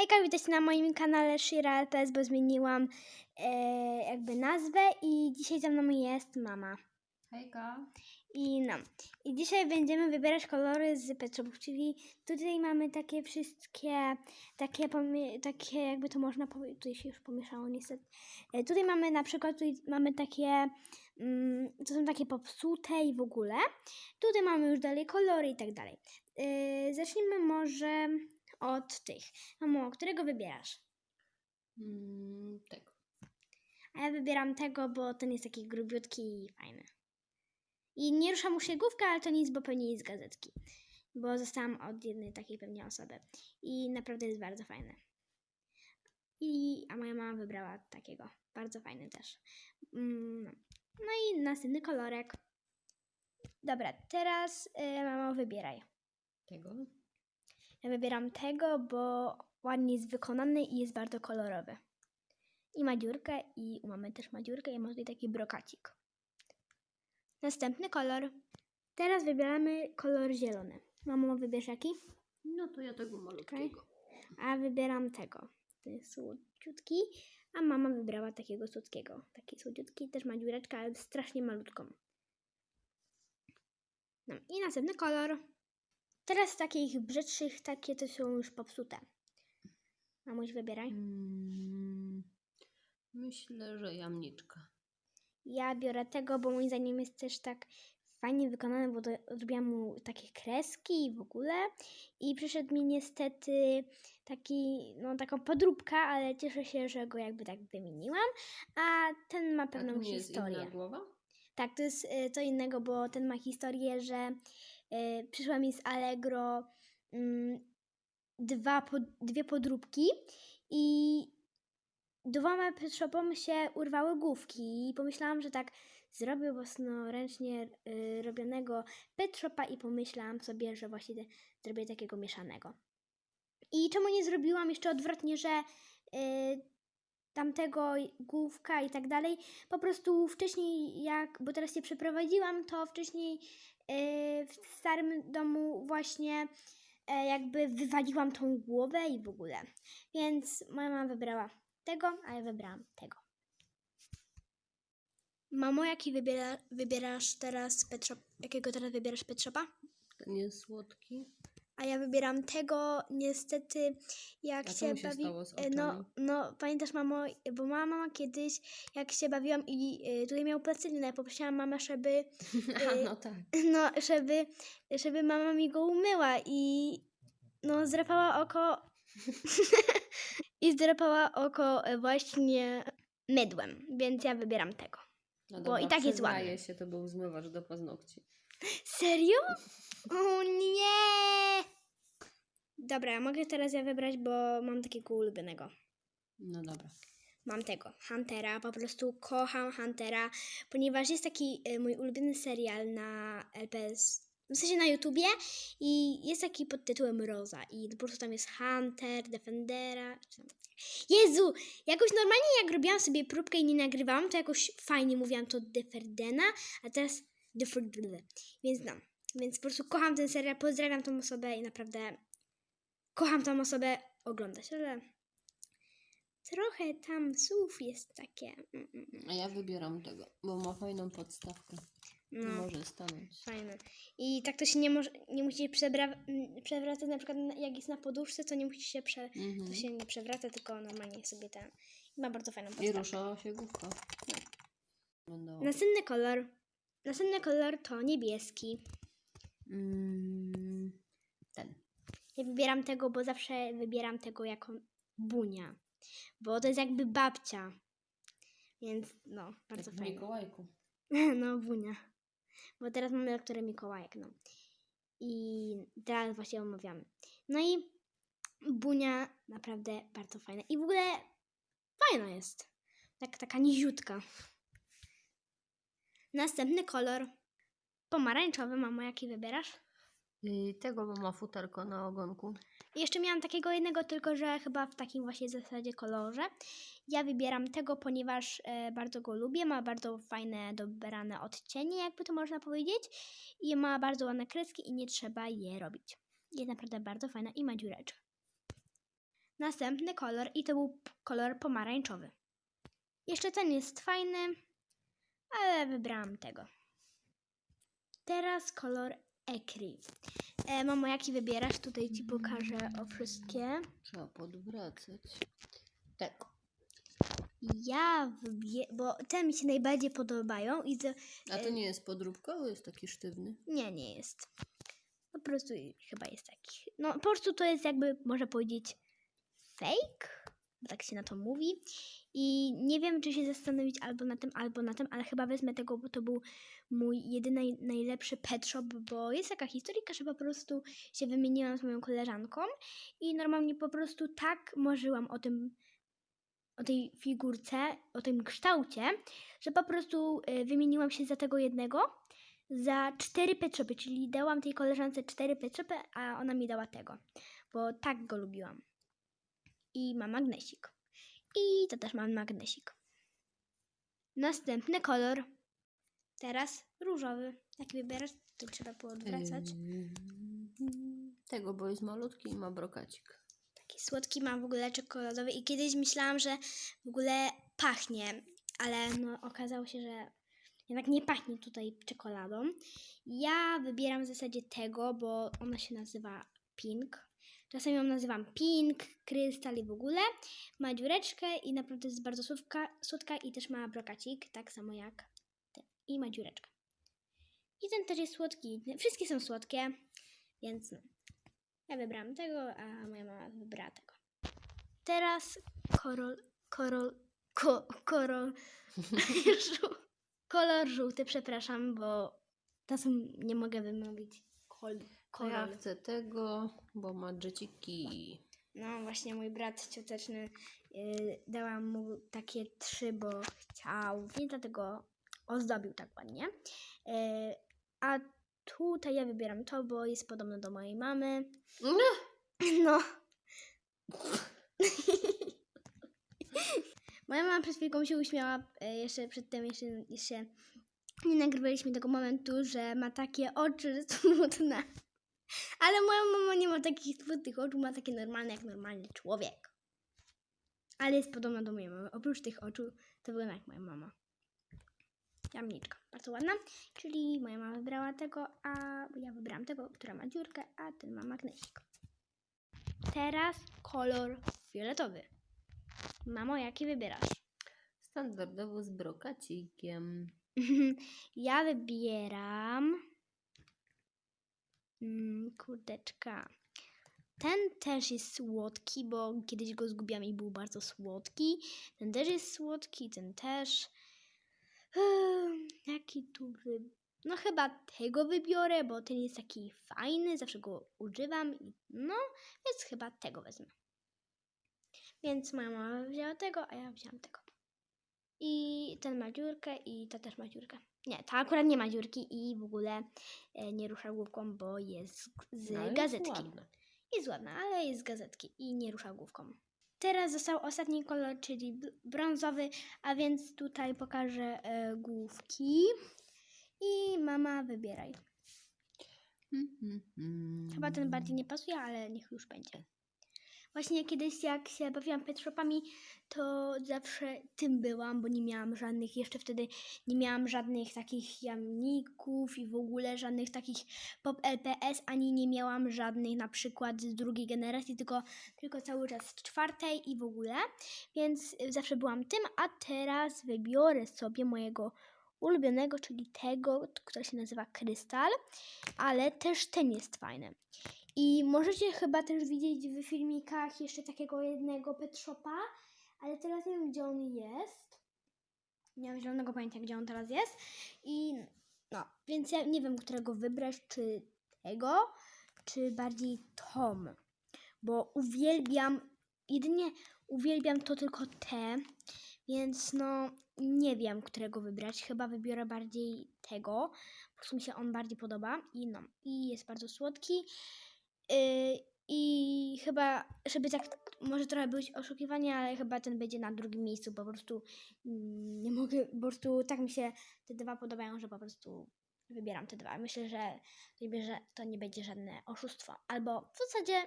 Hejka, witajcie na moim kanale Shira LPS, bo zmieniłam e, jakby nazwę i dzisiaj ze mną jest mama. Hejka. I no, i dzisiaj będziemy wybierać kolory z Pet Shopów, czyli tutaj mamy takie wszystkie, takie, takie jakby to można powiedzieć, tutaj się już pomieszało niestety. E, tutaj mamy na przykład, tutaj mamy takie, mm, to są takie popsute i w ogóle. Tutaj mamy już dalej kolory i tak dalej. E, zacznijmy może od tych. Mamo, którego wybierasz? Mm, tego. A ja wybieram tego, bo ten jest taki grubiutki i fajny. I nie rusza mu się główka, ale to nic, bo pewnie jest z gazetki. Bo zostałam od jednej takiej pewnie osoby. I naprawdę jest bardzo fajny. I, a moja mama wybrała takiego. Bardzo fajny też. Mm, no. i następny kolorek. Dobra, teraz y, mamo wybieraj. Tego. Ja wybieram tego, bo ładnie jest wykonany i jest bardzo kolorowy. I ma dziurkę, i u mamy też ma dziurkę, i ma tutaj taki brokacik. Następny kolor. Teraz wybieramy kolor zielony. Mamo, wybierz jaki? No to ja tego malutkiego. A wybieram tego. To jest słodziutki, a mama wybrała takiego słodkiego. Taki słodziutki, też ma dziureczkę, ale strasznie malutką. No i następny kolor. Teraz takich brzydszych, takie to są już popsute. Mamuś, wybieraj. Mm, myślę, że jamniczka. Ja biorę tego, bo moim zdaniem jest też tak fajnie wykonany, bo do, mu takie kreski i w ogóle. I przyszedł mi niestety taki, no taką podróbkę, ale cieszę się, że go jakby tak wymieniłam. A ten ma A pewną to nie jest historię. inna głowa? Tak, to jest y, co innego, bo ten ma historię, że y, przyszła mi z Allegro mm, dwa dwie podróbki i dwoma pet się urwały główki i pomyślałam, że tak zrobię własnoręcznie y, robionego pet shopa i pomyślałam sobie, że właśnie te- zrobię takiego mieszanego. I czemu nie zrobiłam jeszcze odwrotnie, że y, tamtego główka i tak dalej, po prostu wcześniej jak, bo teraz się przeprowadziłam, to wcześniej yy, w starym domu właśnie e, jakby wywaliłam tą głowę i w ogóle. Więc moja mama wybrała tego, a ja wybrałam tego. Mamo, jaki wybiera, wybierasz teraz pet shop, jakiego teraz wybierasz pet shopa? Ten jest słodki. A ja wybieram tego, niestety, jak A się się bawi. e, No, no, pamiętasz, mamo, bo mama, mama kiedyś, jak się bawiłam i y, tutaj miał placelinę, poprosiłam mamę, żeby, A, y, no tak. no, żeby, żeby mama mi go umyła i no, zdrapała oko i zdrapała oko e, właśnie mydłem, więc ja wybieram tego. No Bo i tak jest ładny. się, to był zmywacz do paznokci. Serio? O nie! Dobra, mogę teraz ja wybrać, bo mam takiego ulubionego. No dobra. Mam tego, Huntera, po prostu kocham Huntera, ponieważ jest taki y, mój ulubiony serial na LPS, w sensie na YouTubie i jest taki pod tytułem Roza i po prostu tam jest Hunter, Defendera. Jezu, jakoś normalnie jak robiłam sobie próbkę i nie nagrywałam, to jakoś fajnie mówiłam to Deferdena, a teraz Deferdena, więc no, więc po prostu kocham ten serial, pozdrawiam tą osobę i naprawdę kocham tą osobę oglądać, ale trochę tam słów jest takie. mm, mm, mm. A ja wybieram tego, bo ma fajną podstawkę. No, Może stanąć. fajne. I tak to się nie może, nie musi się przebra- mm, przewracać, na przykład jak jest na poduszce, to nie musi się prze, Mhm. to się nie przewraca, tylko normalnie sobie ten. I ma bardzo fajną I podstawkę. ruszała się główka. Wyglądało. Następny kolor. Następny kolor to niebieski. Mm, ten. Ja wybieram tego, bo zawsze wybieram tego jako bunia. Bo to jest jakby babcia. Więc no, bardzo fajne. Mikołajku. No, wunia. Bo teraz mamy lekturę Mikołajek, no. I teraz właśnie omawiamy. No i bunia naprawdę bardzo fajna. I w ogóle fajna jest. Tak, taka niziutka. Następny kolor. Pomarańczowy, mamo, jaki wybierasz? I tego, bo ma futerko na ogonku. I jeszcze miałam takiego jednego, tylko że chyba w takim właśnie zasadzie kolorze. Ja wybieram tego, ponieważ e, bardzo go lubię. Ma bardzo fajne, dobrane odcienie, jakby to można powiedzieć. I ma bardzo ładne kreski i nie trzeba je robić. Jest naprawdę bardzo fajna i ma dziureczkę. następny kolor i to był kolor pomarańczowy. Jeszcze ten jest fajny, ale wybrałam tego. Teraz kolor ekry. E, mamo, jaki wybierasz? Tutaj ci pokażę o wszystkie. Trzeba podwracać. Tak. Ja wybieram, bo te mi się najbardziej podobają i to A to nie jest podróbkowy, jest taki sztywny. nie, nie jest. Po prostu chyba jest taki. No, po prostu to jest jakby, można powiedzieć, fake, bo tak się na to mówi. I nie wiem, czy się zastanowić albo na tym, albo na tym, ale chyba wezmę tego, bo to był mój jedyny najlepszy pet shop, bo jest taka historyjka, że po prostu się wymieniłam z moją koleżanką i normalnie po prostu tak marzyłam o tym, o tej figurce, o tym kształcie, że po prostu y, wymieniłam się za tego jednego za cztery pet shopy, czyli dałam tej koleżance cztery pet shopy, a ona mi dała tego, bo tak go lubiłam. I mam magnesik. I to też mam magnesik. Następny kolor. Teraz różowy. Jaki wybierasz? To trzeba podwracać. Ym, Tego, bo jest malutki i ma brokacik. Taki słodki mam w ogóle czekoladowy i kiedyś myślałam, że w ogóle pachnie, ale no okazało się, że jednak nie pachnie tutaj czekoladą. Ja wybieram w zasadzie tego, bo ona się nazywa Pink. Czasem ją nazywam Pink, Krystal i w ogóle. Ma dziureczkę i naprawdę jest bardzo słodka, słodka i też ma brokacik, tak samo jak ten. I ma dziureczkę. I ten też jest słodki. Wszystkie są słodkie, więc no. Ja wybrałam tego, a moja mama wybrała tego. Teraz korol, korol, ko, korol, kolor żółty, przepraszam, bo czasem nie mogę wymówić kol, To ja chcę tego, bo ma dżeciki. No właśnie mój brat cioteczny yy, dałam mu takie trzy, bo chciał, więc dlatego ozdobił tak ładnie. Yy, a tutaj ja wybieram to, bo jest podobne do mojej mamy. No. Moja mama przed chwilką się uśmiała, e, jeszcze przedtem, jeszcze, jeszcze nie nagrywaliśmy tego momentu, że ma takie oczy smutne. Ale moja mama nie ma takich smutnych oczu, ma takie normalne jak normalny człowiek. Ale jest podobna do mojej mamy. Oprócz tych oczu, to wygląda jak moja mama. Jamniczka, bardzo ładna. Czyli moja mama wybrała tego, a ja wybrałam tego, która ma dziurkę, a ten ma magnesik. Teraz kolor fioletowy. Mamo, jaki wybierasz? Standardowo z brokacikiem. ja wybieram. Mm, kurdeczka. Ten też jest słodki, bo kiedyś go zgubiłam i był bardzo słodki. Ten też jest słodki, ten też. Jaki tu wy... No chyba tego wybiorę, bo ten jest taki fajny, zawsze go używam. No, więc chyba tego wezmę. Więc moja mama wzięła tego, a ja wzięłam tego. I ten ma dziurkę i ta też ma dziurkę. Nie, ta akurat nie ma dziurki i w ogóle e, nie rusza główką, bo jest z, No, ale jest gazetki. ładne. Jest ładna, ale jest z gazetki i nie rusza główką. Teraz został ostatni kolor, czyli brązowy, a więc tutaj pokażę e, główki. I mama, wybieraj. Mhm. Chyba ten bardziej nie pasuje, ale niech już będzie. Właśnie kiedyś jak się bawiłam pet shopami, to zawsze tym byłam, bo nie miałam żadnych, jeszcze wtedy nie miałam żadnych takich jamników i w ogóle żadnych takich pop LPS, ani nie miałam żadnych na przykład z drugiej generacji, tylko, tylko cały czas z czwartej i w ogóle, więc y, zawsze byłam tym, a teraz wybiorę sobie mojego ulubionego, czyli tego, który się nazywa Krystal, ale też ten jest fajny. I możecie chyba też widzieć w filmikach jeszcze takiego jednego pet shopa, ale teraz nie wiem, gdzie on jest. Nie mam zielonego pojęcia, gdzie on teraz jest. I no, więc ja nie wiem, którego wybrać, czy tego, czy bardziej Tom. Bo uwielbiam, jedynie uwielbiam to tylko te, więc no nie wiem, którego wybrać. Chyba wybiorę bardziej tego. Po prostu mi się on bardziej podoba i no, i jest bardzo słodki. Yy, I chyba, żeby tak, może trochę być oszukiwanie, ale chyba ten będzie na drugim miejscu, po prostu mm, nie mogę, po prostu tak mi się te dwa podobają, że po prostu wybieram te dwa. Myślę, że to nie będzie żadne oszustwo. Albo w zasadzie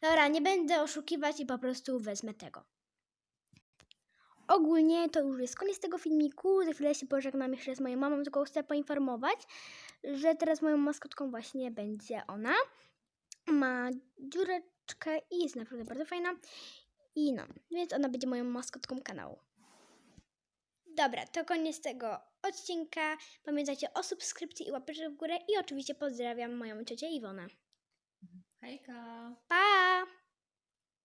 Dobra, nie będę oszukiwać i po prostu wezmę tego. Ogólnie to już jest koniec tego filmiku. Za chwilę się pożegnam jeszcze z moją mamą, tylko chcę poinformować, że teraz moją maskotką właśnie będzie ona. Ma dziureczkę i jest naprawdę bardzo fajna. I no, więc ona będzie moją maskotką kanału. Dobra, to koniec tego odcinka. Pamiętajcie o subskrypcji i łapeczce w górę i oczywiście pozdrawiam moją ciocię Iwonę. Hejka! Pa!